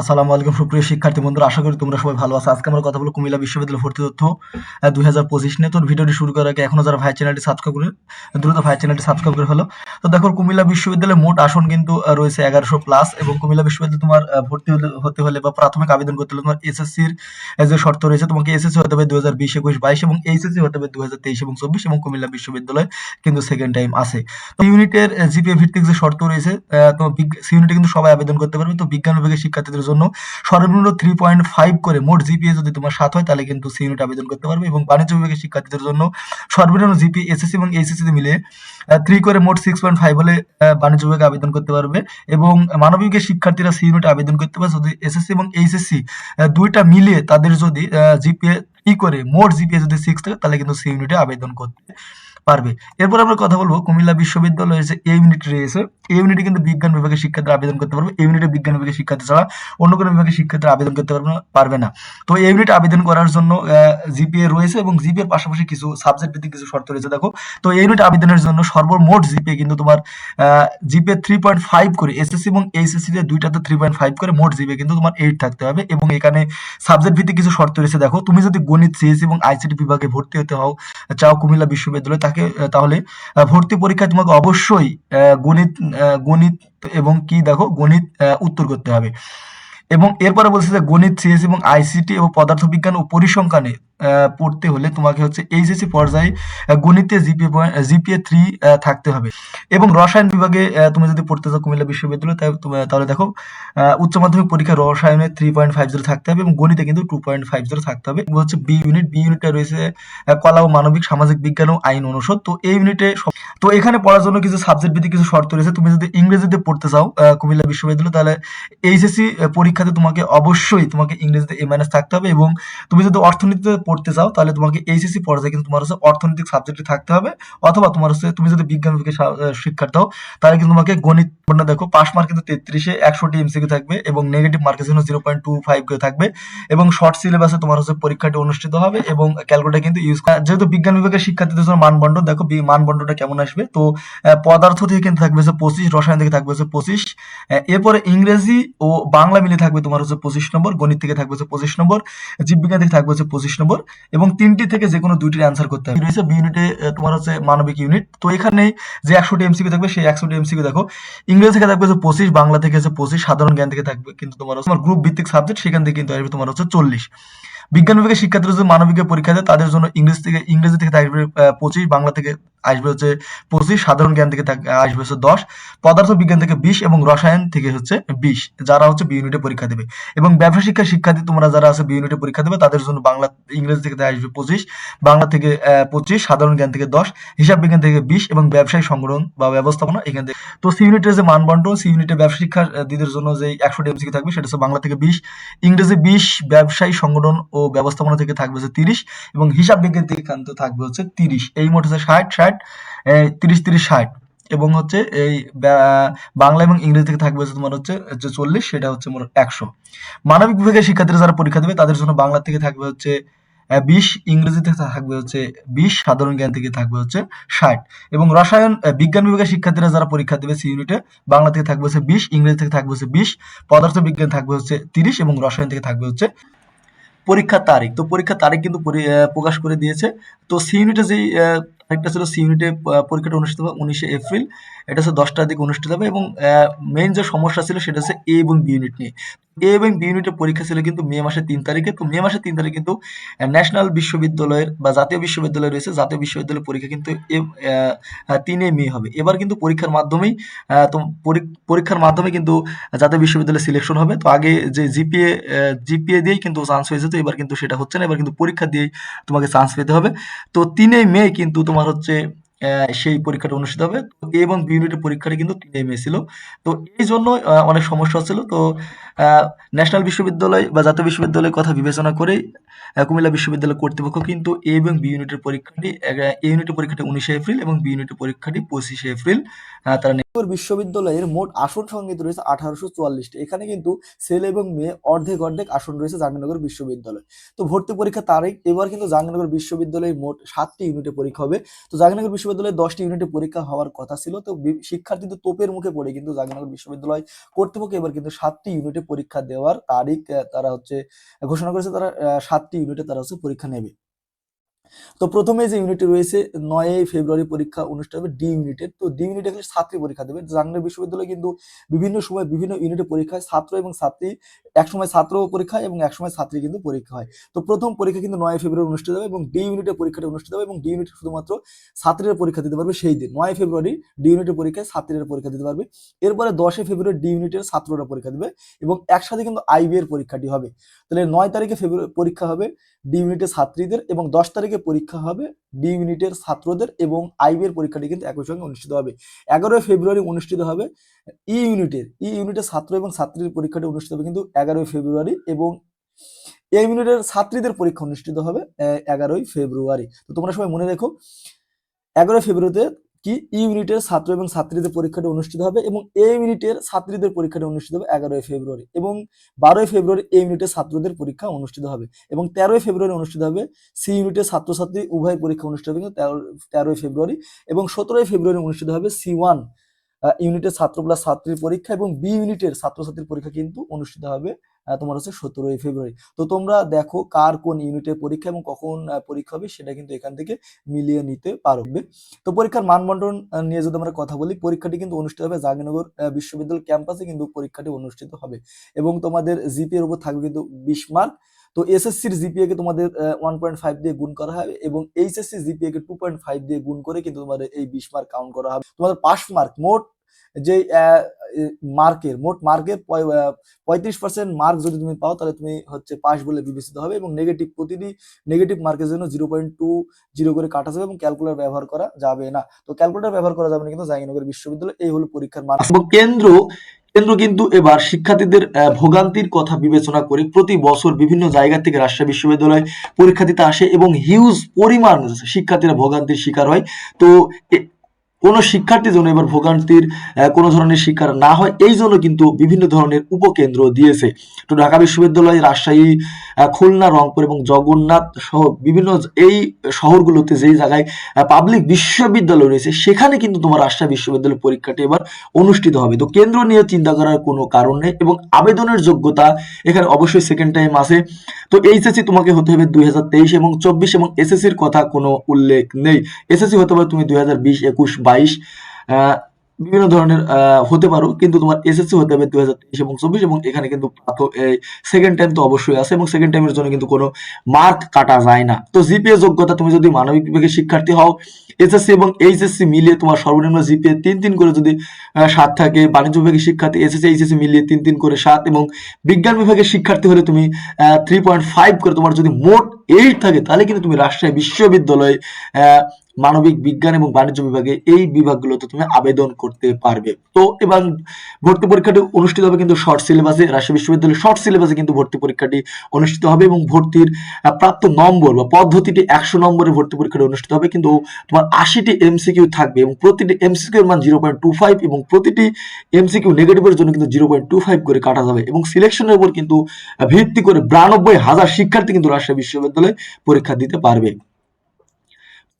আসসালামু আলাইকুম সুপ্রিয় শিক্ষার্থী বন্ধুরা আশা করি তোমরা সবাই ভালো আছো। আজকে আমরা কথা বলব কুমিল্লা বিশ্ববিদ্যালয় ভর্তি তথ্য দুই হাজার পঁচিশ নিয়ে। তো ভিডিওটি শুরু করার আগে এখনও যারা ভাই চ্যানেলটি সাবস্ক্রাইব করে দ্রুত ভাই চ্যানেলটি সাবস্ক্রাইব করে ফেলো। তো দেখো কুমিল্লা বিশ্ববিদ্যালয়ের মোট আসন কিন্তু রয়েছে এগারোশো প্লাস এবং কুমিল্লা বিশ্ববিদ্যালয় তোমার ভর্তি হতে হলে বা প্রাথমিক আবেদন করতে হলে তোমার এসএসসির যে শর্ত রয়েছে তোমাকে এসএসসি হতে হবে দুই হাজার বিশ একুশ বাইশ এবং এইচএসসি হতে হবে দুই হাজার তেইশ এবং চব্বিশ এবং কুমিল্লা বিশ্ববিদ্যালয় কিন্তু সেকেন্ড টাইম আছে। তো ইউনিটের জিপিএ ভিত্তিক যে শর্ত রয়েছে আহ, তো ইউনিটে কিন্তু সবাই আবেদন করতে পারবে। তো বিজ্ঞান বিভাগের শিক্ষার্থীদের জন্য সর্বনিম্ন থ্রি পয়েন্ট ফাইভ করে মোট জিপিএ যদি তোমার সাত হয়, তাহলে কিন্তু সি ইউনিট আবেদন করতে পারবে এবং বাণিজ্য বিভাগের শিক্ষার্থীদের জন্য সর্বনিম্ন জিপি এসএসসি এবং এইচএসসি মিলে থ্রি করে মোট সিক্স পয়েন্ট ফাইভ হলে বাণিজ্য বিভাগে আবেদন করতে পারবে এবং মানবিকের শিক্ষার্থীরা সি ইউনিটে আবেদন করতে পারবে। যদি এসএসসি এবং এইচএসসি দুইটা মিলিয়ে তাদের যদি জিপিএ ই করে মোট জিপিএ যদি সিক্স থাকে, তাহলে কিন্তু সি ইউনিটে আবেদন করতে পারবে। এরপর আমরা কথা বলব, কুমিল্লা বিশ্ববিদ্যালয়ের যে এ ইউনিট রয়েছে এই ইউনিটে কিন্তু বিজ্ঞান বিভাগের শিক্ষার্থীরা আবেদন করতে পারবে। এই ইউনিটে বিজ্ঞান বিভাগের শিক্ষার্থী ছাড়া অন্য কোনো বিভাগের শিক্ষার্থীরা আবেদন করতে পারবে না পারবে না। তো এই ইউনিট আবেদন করার জন্য জিপিএ রয়েছে এবং জিপিএ এর পাশাপাশি কিছু সাবজেক্ট ভিত্তিক কিছু শর্ত রয়েছে। দেখো, তো এই ইউনিট আবেদনের জন্য সর্বমোট জিপিএ কিন্তু তোমার জিপিএ থ্রি পয়েন্ট ফাইভ করে এসএসসি এবং এইচএসসি তে দুইটাতে থ্রি পয়েন্ট ফাইভ করে মোট জিপিএ কিন্তু তোমার এইট থাকতে হবে এবং এখানে সাবজেক্ট ভিত্তিক কিছু শর্ত রয়েছে। দেখো, তুমি যদি গণিত সিএসসি এবং আইসিটি বিভাগে ভর্তি হতে হও, চাও কুমিল্লা বিশ্ববিদ্যালয়, তাকে আহ, তাহলে ভর্তি পরীক্ষায় তোমাকে অবশ্যই গণিত গণিত এবং কি দেখো গণিত উত্তর করতে হবে। এবং এরপরে বলছে যে গণিত সিএস এবং আইসিটি এবং পদার্থবিজ্ঞান ও পরিসংখ্যানে পড়তে হলে তোমাকে হচ্ছে এইচএসসি পর্যায়ে গণিতে জিপিএ জিপিএ থ্রি থাকতে হবে। এবং রসায়ন বিভাগে তুমি যদি পড়তে চাও কুমিল্লা বিশ্ববিদ্যালয়, তাহলে দেখো উচ্চ মাধ্যমিক পরীক্ষায় রসায়নে থ্রি পয়েন্ট ফাইভ জিরো থাকতে হবে এবং গণিতে কিন্তু টু পয়েন্ট ফাইভ জিরো থাকতে হবে। হচ্ছে বি ইউনিট বি ইউনিটটা রয়েছে কলা ও মানবিক, সামাজিক বিজ্ঞান ও আইন অনুষদ। তো এই ইউনিটে তো এখানে পড়ার জন্য কিছু সাবজেক্ট ভিত্তিক কিছু শর্ত রয়েছে। তুমি যদি ইংরেজিতে পড়তে চাও কুমিল্লা বিশ্ববিদ্যালয়, তাহলে এইচএসসি পরীক্ষাতে তোমাকে অবশ্যই তোমাকে ইংরেজিতে এ মাইনাস থাকতে হবে এবং তুমি যদি অর্থনীতিতে পড়তে চাও, তাহলে তোমাকে এইচএসসি পর্যায়ে কিন্তু তোমার হচ্ছে অর্থনৈতিক সাবজেক্টে থাকতে হবে। অথবা তোমার হচ্ছে তুমি যদি বিজ্ঞান শিক্ষার্থী হও, তাহলে কিন্তু তোমাকে গণিত দেখো পাস মার্ক কিন্তু তেত্রিশে একশোটি এমসিকিউ থাকবে এবং নেগেটিভ মার্কের জন্য জিরো পয়েন্ট টু ফাইভ করে থাকবে এবং শর্ট সিলেবাসে তোমার হচ্ছে পরীক্ষাটি অনুষ্ঠিত হবে এবং ক্যালকুলেটার কিন্তু ইউজ যেহেতু বিজ্ঞান বিভাগের শিক্ষার্থীদের জন্য মানবন্ড দেখো মানবন্ডটা কেমন আসবে? তো পদার্থ থেকে কিন্তু থাকবে হচ্ছে পঁচিশ, রসায়ন থেকে থাকবে হচ্ছে পঁচিশ। এরপরে ইংরেজি ও বাংলা মিলে থাকবে তোমার হচ্ছে পঁচিশ নম্বর, গণিত থেকে থাকবে হচ্ছে পঁচিশ নম্বর, জীববিজ্ঞান থেকে থাকবে হচ্ছে পঁচিশ নম্বর, এবং তিনটি থেকে যে কোনো দুইটির অ্যান্সার করতে হবে। রয়েছে বি ইউনিটে তোমার হচ্ছে মানবিক ইউনিট তো এখানে যে একশোটি এমসিকিউ থাকবে, সেই একশোটি এমসিকিউ দেখো। ইংরেজি থেকে থাকবে হচ্ছে পঁচিশ, বাংলা থেকে হচ্ছে পঁচিশ, সাধারণ জ্ঞান থেকে থাকবে। কিন্তু তোমার হচ্ছে তোমার গ্রুপ ভিত্তিক সাবজেক্ট সেখান থেকে কিন্তু আসবে তোমার হচ্ছে চল্লিশ। বিজ্ঞান বিভাগের শিক্ষার্থীরা যদি মানবিকের পরীক্ষা দেয়, তাদের জন্য ইংরেজি থেকে ইংরেজি থেকে থাকবে পঁচিশ, বাংলা থেকে আসবে হচ্ছে পঁচিশ, সাধারণ জ্ঞান থেকে আসবে হচ্ছে দশ, পদার্থ বিজ্ঞান থেকে বিশ এবং রসায়ন থেকে হচ্ছে বিশ, যারা হচ্ছে বি ইউনিটে পরীক্ষা দেবে। এবং ব্যবসা শিক্ষা শিক্ষার্থী তোমরা যারা আছে বি ইউনিটে পরীক্ষা দেবে, তাদের জন্য বাংলা, ইংরেজি থেকে আসবে পঁচিশ, বাংলা থেকে পঁচিশ, সাধারণ জ্ঞান থেকে দশ, হিসাব বিজ্ঞান থেকে বিশ এবং ব্যবসায়ী সংগঠন বা ব্যবস্থাপনা এখান থেকে। তো সি ইউনিটের যে মানবন্টন, সি ইউনিটে ব্যবসা শিক্ষার্থীদের জন্য যে একশো এমসিকি থাকবে, সেটা হচ্ছে বাংলা থেকে বিশ, ইংরেজি বিশ ব্যবসায়ী সংগঠন ব্যবস্থাপনা থেকে থাকবে হচ্ছে তিরিশ এবং হিসাব বিজ্ঞান থেকে কিন্তু থাকবে হচ্ছে তিরিশ। এই মোট হচ্ছে ষাট ষাট তিরিশ তিরিশ, ষাট এবং হচ্ছে এই বাংলা এবং ইংরেজি থেকে থাকবে তোমার হচ্ছে যে চল্লিশ, সেটা হচ্ছে মোট একশো। মানবিক বিভাগের শিক্ষার্থীরা যারা পরীক্ষা দেবে, তাদের জন্য বাংলা থেকে থাকবে হচ্ছে বিশ, ইংরেজি থেকে থাকবে হচ্ছে বিশ, সাধারণ জ্ঞান থেকে থাকবে হচ্ছে ষাট এবং রসায়ন বিজ্ঞান বিভাগের শিক্ষার্থীরা যারা পরীক্ষা দেবে সি ইউনিটে, বাংলা থেকে থাকবে হচ্ছে বিশ, ইংরেজি থেকে থাকবে হচ্ছে বিশ পদার্থ বিজ্ঞান থাকবে হচ্ছে তিরিশ এবং রসায়ন থেকে থাকবে হচ্ছে পরীক্ষার তারিখ। তো পরীক্ষার তারিখ কিন্তু প্রকাশ করে দিয়েছে। তো সি ইউনিটে যেই তারিখটা ছিল সি ইউনিটে পরীক্ষাটা অনুষ্ঠিত হবে উনিশে এপ্রিল। এটা হচ্ছে দশটার দিকে অনুষ্ঠিত হবে এবং মেইন যে সমস্যা ছিল সেটা হচ্ছে এ এবং বি ইউনিট নিয়ে। এ এবং বি ইউনিটের পরীক্ষা ছিল কিন্তু মে মাসের তিন তারিখে। তো মে মাসের তিন তারিখে কিন্তু ন্যাশনাল বিশ্ববিদ্যালয়ের বা জাতীয় বিশ্ববিদ্যালয় রয়েছে, জাতীয় বিশ্ববিদ্যালয়ের পরীক্ষা কিন্তু তিনে মে হবে। এবার কিন্তু পরীক্ষার মাধ্যমেই তো পরী- পরীক্ষার মাধ্যমে কিন্তু জাতীয় বিশ্ববিদ্যালয় সিলেকশন হবে। তো আগে যে জিপিএ জিপিএ দিয়েই কিন্তু চান্স হয়েছে, তো এবার কিন্তু সেটা হচ্ছে না। এবার কিন্তু পরীক্ষা দিয়েই তোমাকে চান্স পেতে হবে। তো তিনে মে কিন্তু তোমার হচ্ছে সেই পরীক্ষাটা অনুষ্ঠিত হবে। তো এ এবং বি ইউনিটের পরীক্ষাটা কিন্তু তিনি এম ছিল। তো এই জন্য অনেক সমস্যা হচ্ছিল। তো ন্যাশনাল বিশ্ববিদ্যালয় বা জাতীয় বিশ্ববিদ্যালয়ের কথা বিবেচনা করে কুমিল্লা বিশ্ববিদ্যালয় কর্তৃপক্ষ কিন্তু এ এবং বি ইউনিটের পরীক্ষাটি, এ ইউনিটের পরীক্ষাটি উনিশে এপ্রিল এবং বি ইউনিটের পরীক্ষাটি পঁচিশে এপ্রিল তারা বিশ্ববিদ্যালয়ের মোট আসন সংখ্যা রয়েছে আঠারোশো চুয়াল্লিশটি। এখানে কিন্তু ছেলে এবং মেয়ে অর্ধেক অর্ধেক আসন রয়েছে জাহাঙ্গীরনগর বিশ্ববিদ্যালয়। তো ভর্তি পরীক্ষা তারিখ, এবার কিন্তু জাহাঙ্গীরনগর বিশ্ববিদ্যালয়ে মোট সাতটি ইউনিটে পরীক্ষা হবে। তো জাহাঙ্গীরনগর বিশ্ববিদ্যালয়ে দশটি ইউনিটে পরীক্ষা হওয়ার কথা ছিল। তো শিক্ষার্থীদের তোপের মুখে পড়ে কিন্তু জাহাঙ্গীরনগর বিশ্ববিদ্যালয় কর্তৃপক্ষ এবার কিন্তু সাতটি ইউনিটে পরীক্ষা দেওয়ার তারিখ তারা হচ্ছে, ঘোষণা করেছে তারা সাতটি ইউনিটে তারা হচ্ছে পরীক্ষা নেবে। তো প্রথমে যে ইউনিট রয়েছে, নয়ই ফেব্রুয়ারি পরীক্ষা অনুষ্ঠিত হবে ডি ইউনিটের তো ডি ইউনিটে গেলে ছাত্রী পরীক্ষা দেবে। জাহাঙ্গীর বিশ্ববিদ্যালয় কিন্তু বিভিন্ন সময় বিভিন্ন ইউনিটে পরীক্ষায় ছাত্র এবং ছাত্রী এক সময় ছাত্র পরীক্ষা এবং এক সময় ছাত্রী কিন্তু পরীক্ষা হয়। তো প্রথম পরীক্ষা কিন্তু নয় ফেব্রুয়ারি অনুষ্ঠিত হবে এবং ডি ইউনিটের পরীক্ষাটা অনুষ্ঠিত হবে এবং ডি ইউনিটে শুধুমাত্র ছাত্রীরা পরীক্ষা দিতে পারবে সেই দিন। নয় ফেব্রুয়ারি ডি ইউনিটের পরীক্ষায় ছাত্রীরা পরীক্ষা দিতে পারবে। এরপরে দশই ফেব্রুয়ারি ডি ইউনিটের ছাত্ররা পরীক্ষা দেবে এবং একসাথে কিন্তু আইবি এর পরীক্ষাটি হবে। তাহলে নয় তারিখে ফেব্রুয়ারি পরীক্ষা হবে ডি ইউনিটের ছাত্রীদের এবং দশ তারিখে পরীক্ষা হবে ডি ইউনিটের ছাত্রদের এবং আইবি এর পরীক্ষাটি কিন্তু একই সঙ্গে অনুষ্ঠিত হবে। এগারোই ফেব্রুয়ারি অনুষ্ঠিত হবে ই ইউনিটের ই ইউনিটের ছাত্র এবং ছাত্রীর পরীক্ষাটি অনুষ্ঠিত হবে কিন্তু এগারোই ফেব্রুয়ারি এবং এ ইউনিটের ছাত্রীদের পরীক্ষা অনুষ্ঠিত হবে এগারোই ফেব্রুয়ারি। তো তোমরা সবাই মনে রেখো, এগারোই ফেব্রুয়ারিতে কি? ইউনিটের ছাত্র এবং ছাত্রীদের পরীক্ষাটি অনুষ্ঠিত হবে এবং এ ইউনিটের ছাত্রীদের পরীক্ষাটি অনুষ্ঠিত হবে এগারোই ফেব্রুয়ারি এবং বারোই ফেব্রুয়ারি এ ইউনিটের ছাত্রদের পরীক্ষা অনুষ্ঠিত হবে এবং তেরোই ফেব্রুয়ারি অনুষ্ঠিত হবে সি ইউনিটের ছাত্রছাত্রী উভয় পরীক্ষা অনুষ্ঠিত হবে কিন্তু তেরো, তেরোই ফেব্রুয়ারি এবং সতেরোই ফেব্রুয়ারি অনুষ্ঠিত হবে সি ওয়ান ইউনিটের ছাত্র প্লাস ছাত্রীর পরীক্ষা এবং বি ইউনিটের ছাত্রছাত্রীর পরীক্ষা কিন্তু অনুষ্ঠিত হবে তোমার হচ্ছে সতেরোই ফেব্রুয়ারি। তো তোমরা দেখো কার কোন ইউনিটের পরীক্ষা এবং কখন পরীক্ষা হবে সেটা কিন্তু এখান থেকে মিলিয়ে নিতে পারবে তো পরীক্ষার মানবন্টন নিয়ে যদি আমরা কথা বলি, পরীক্ষাটি কিন্তু অনুষ্ঠিত হবে জাহাঙ্গীরনগর বিশ্ববিদ্যালয় ক্যাম্পাসে কিন্তু পরীক্ষাটি অনুষ্ঠিত হবে। এবং তোমাদের জিপিএর উপর থাকবে কিন্তু বিশ মার্ক তো এসএসসির জিপিএ কে তোমাদের ওয়ান পয়েন্ট ফাইভ দিয়ে গুণ করা হবে এবং এইচএসসি জিপিএ কে টু পয়েন্ট ফাইভ দিয়ে গুণ করে কিন্তু তোমাদের এই বিশ মার্ক কাউন্ট করা হবে। তোমাদের পাস মার্ক মোট যে মার্কের, মোট মার্কের পঁয়ত্রিশ পার্সেন্ট মার্ক যদি তুমি পাও, তাহলে তুমি হচ্ছে পাস বলে বিবেচিত হবে এবং নেগেটিভ প্রতিটি নেগেটিভ মার্কের জন্য জিরো পয়েন্ট টু জিরো করে কাটা যাবে এবং ক্যালকুলেটর ব্যবহার করা যাবে না। তো ক্যালকুলেটর ব্যবহার করা যাবে না কিন্তু জাহাঙ্গীরনগর বিশ্ববিদ্যালয়, এই হলো পরীক্ষার মার্ক কেন্দ্র কেন্দ্র কিন্তু এবার শিক্ষার্থীদের ভোগান্তির কথা বিবেচনা করে প্রতি বছর বিভিন্ন জায়গা থেকে রাজশাহী বিশ্ববিদ্যালয় পরীক্ষা দিতে আসে এবং হিউজ পরিমাণ শিক্ষার্থীরা ভোগান্তির শিকার হয়। তো কোনো শিক্ষার্থী যেন এবার ভোগান্তির কোনো ধরনের শিকার না হয়, এই জন্য কিন্তু বিভিন্ন ধরনের উপকেন্দ্র দিয়েছে। তো ঢাকা বিশ্ববিদ্যালয়, রাজশাহী খুলনা, রংপুর এবং জগন্নাথ সহ বিভিন্ন এই শহরগুলোতে যেই জায়গায় পাবলিক বিশ্ববিদ্যালয় রয়েছে, সেখানে কিন্তু তোমার রাজশাহী বিশ্ববিদ্যালয় পরীক্ষাটি এবার অনুষ্ঠিত হবে। তো কেন্দ্র নিয়ে চিন্তা করার কোনো কারণ নেই এবং আবেদনের যোগ্যতা এখানে অবশ্যই সেকেন্ড টাইম আছে। তো এইচএসসি তোমাকে হতে হবে দুই হাজার তেইশ এবং চব্বিশ এবং এসএসসির কথা কোনো উল্লেখ নেই। এসএসসি হতে পারে তুমি দুই হাজার বিশ বাইশ বিভিন্ন ধরনের হতে পারো, কিন্তু তোমার এসএসসি হতে হবে দুই হাজার তেইশ এবং চব্বিশ এবং এখানে কিন্তু সেকেন্ড টাইম তো অবশ্যই আছে এবং সেকেন্ড টাইমের জন্য কিন্তু কোনো মার্ক কাটা যায় না। তো জিপিএ যোগ্যতা তুমি যদি মানবিক বিভাগের শিক্ষার্থী হও এসএসসি এবং এইচএসসি মিলিয়ে তোমার সর্বনিম্ন জিপিএ তিন তিন করে যদি সাত থাকে, বাণিজ্য বিভাগের শিক্ষার্থী এসএসসি এইচএসসি মিলিয়ে তিন তিন করে সাত এবং বিজ্ঞান বিভাগের শিক্ষার্থী হলে তুমি থ্রি পয়েন্ট ফাইভ করে তোমার যদি মোট এইট থাকে, তাহলে কিন্তু তুমি রাজশাহী বিশ্ববিদ্যালয়ে মানবিক বিজ্ঞান এবং বাণিজ্য বিভাগে এই বিভাগগুলোতে তুমি আবেদন করতে পারবে। তো এবার ভর্তি পরীক্ষাটি অনুষ্ঠিত হবে কিন্তু শর্ট সিলেবাসে রাজশাহী বিশ্ববিদ্যালয়ের শর্ট সিলেবাসে কিন্তু ভর্তি পরীক্ষাটি অনুষ্ঠিত হবে এবং ভর্তির প্রাপ্ত নম্বর বা পদ্ধতিটি একশো নম্বরে ভর্তি পরীক্ষাটি অনুষ্ঠিত হবে কিন্তু তোমার আশিটি এমসিকিউ থাকবে এবং প্রতিটি এমসিকিউ এর মান জিরো পয়েন্ট টু ফাইভ এবং প্রতিটি এমসিকিউ নেগেটিভের জন্য কিন্তু জিরো পয়েন্ট টু ফাইভ করে কাটা যাবে এবং সিলেকশনের উপর কিন্তু ভিত্তি করে বিরানব্বই হাজার শিক্ষার্থী কিন্তু রাজশাহী বিশ্ববিদ্যালয়ে পরীক্ষা দিতে পারবে।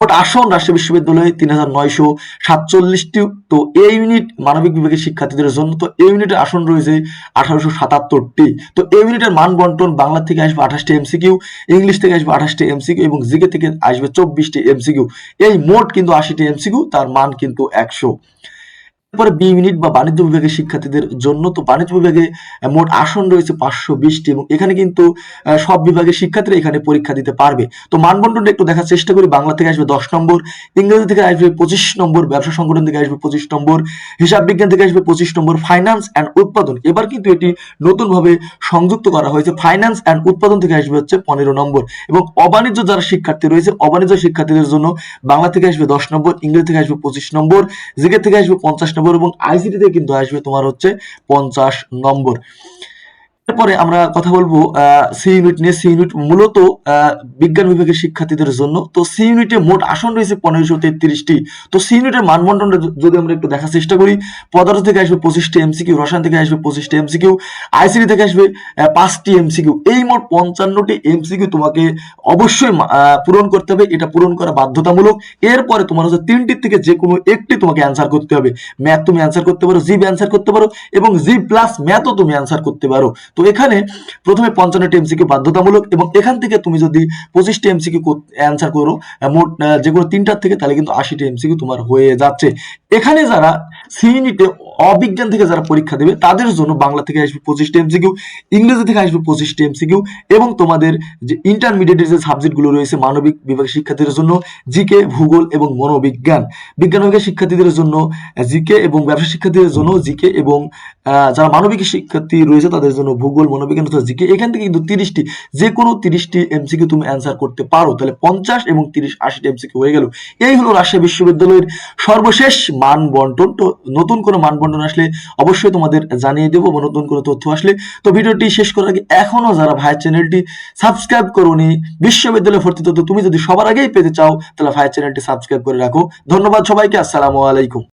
মোট আসন রাজশাহী বিশ্ববিদ্যালয়ে তিন হাজার নয়শো সাতচল্লিশটি তো এই ইউনিট মানবিক বিভাগের শিক্ষার্থীদের জন্য তো এই ইউনিটের আসন রয়েছে আঠারোশো সাতাত্তরটি। তো এই ইউনিটের মান বন্টন বাংলা থেকে আসবে আঠাশটি এমসিকিউ ইংলিশ থেকে আসবে আঠাশটি এমসিকিউ এবং জিকে থেকে আসবে চব্বিশটি এমসিকিউ এই মোট কিন্তু আশিটি এমসিকিউ তার মান কিন্তু একশো। এরপরে বি ইউনিট বা বাণিজ্য বিভাগের শিক্ষার্থীদের জন্য। তো বাণিজ্য বিভাগে মোট আসন রয়েছে পাঁচশো বিশটি এবং এখানে কিন্তু সব বিভাগের শিক্ষার্থীরা এখানে পরীক্ষা দিতে পারবে। তো মানবন্টনটা একটু দেখার চেষ্টা করি। বাংলা থেকে আসবে দশ নম্বর, ইংরেজি থেকে আসবে পঁচিশ নম্বর, ব্যবসা সংগঠন থেকে আসবে পঁচিশ নম্বর, হিসাব বিজ্ঞান থেকে আসবে পঁচিশ নম্বর ফাইন্যান্স অ্যান্ড উৎপাদন। এবার কিন্তু এটি নতুনভাবে সংযুক্ত করা হয়েছে। ফাইন্যান্স অ্যান্ড উৎপাদন থেকে আসবে হচ্ছে পনেরো নম্বর এবং অবাণিজ্য যারা শিক্ষার্থী রয়েছে, অবাণিজ্য শিক্ষার্থীদের জন্য বাংলা থেকে আসবে দশ নম্বর, ইংরেজি থেকে আসবে পঁচিশ নম্বর জিকে থেকে আসবে পঞ্চাশ নম্বর এবং আইসিটিতে কিন্তু আসবে তোমার হচ্ছে পঞ্চাশ নম্বর। এরপরে আমরা কথা বলব সি ইউনিট নিয়ে। সি ইউনিট মূলত বিজ্ঞান বিভাগের শিক্ষার্থীদের জন্য। তো সি ইউনিটে মোট আসন রয়েছে পনেরোশো তেত্রিশটি। তো সি ইউনিটের মানবন্টনটা যদি আমরা একটু দেখার চেষ্টা করি, পদার্থ থেকে আসবে পঁচিশটি এমসিকিউ রসায়ন থেকে আসবে পঁচিশটি এমসিকিউ আইসিডি থেকে আসবে পাঁচটি এমসিকিউ এই মোট পঞ্চান্নটি এমসিকিউ তোমাকে অবশ্যই পূরণ করতে হবে। এটা পূরণ করা বাধ্যতামূলক। এরপরে তোমার হচ্ছে তিনটির থেকে যে কোনো একটি তোমাকে অ্যান্সার করতে হবে। ম্যাথ তুমি অ্যান্সার করতে পারো জিব অ্যান্সার করতে পারো এবং জি প্লাস ম্যাথও তুমি অ্যান্সার করতে পারো। তো এখানে প্রথমে পঞ্চান্নটি এমসিকিউ বাধ্যতামূলক এবং এখান থেকে তুমি যদি পঁচিশটি এমসি এমসিকিউ অ্যান্সার করো মোট যেগুলো তিনটার থেকে, তাহলে কিন্তু আশিটি এমসিকিউ তোমার হয়ে যাচ্ছে। এখানে যারা সি ইউনিটে অবিজ্ঞান থেকে যারা পরীক্ষা দেবে, তাদের জন্য বাংলা থেকে আসবে পঁচিশটি এমসিকিউ ইংরেজি থেকে আসবে পঁচিশটি এমসিকিউ এবং তোমাদের যে ইন্টারমিডিয়েটের যে সাবজেক্টগুলো রয়েছে মানবিক বিভাগের শিক্ষার্থীদের জন্য জিকে ভূগোল এবং মনোবিজ্ঞান। বিজ্ঞান বিভাগের শিক্ষার্থীদের জন্য জিকে এবং ব্যবসা শিক্ষার্থীদের জন্য জিকে এবং যারা মানবিক শিক্ষার্থী রয়েছে তাদের জন্য ভূগোল, মনোবিজ্ঞান অথবা জিকে এখান থেকে কিন্তু তিরিশটি যে কোনো তিরিশটি এমসিকিউ তুমি অ্যান্সার করতে পারো। তাহলে পঞ্চাশ এবং তিরিশ, আশিটি এমসিকিউ হয়ে গেল। এই হলো রাজশাহী বিশ্ববিদ্যালয়ের সর্বশেষ মান বন্টন তো নতুন কোনো মান বন্টন আসলে অবশ্যই তোমাদের জানিয়ে দেবো বা নতুন কোনো তথ্য আসলে। তো ভিডিওটি শেষ করার আগে এখনও যারা ভাই চ্যানেলটি সাবস্ক্রাইব করোনি, বিশ্ববিদ্যালয়ে ভর্তি তথ্য তুমি যদি সবার আগেই পেতে চাও, তাহলে ভাই চ্যানেলটি সাবস্ক্রাইব করে রাখো। ধন্যবাদ সবাইকে, আসসালামু আলাইকুম।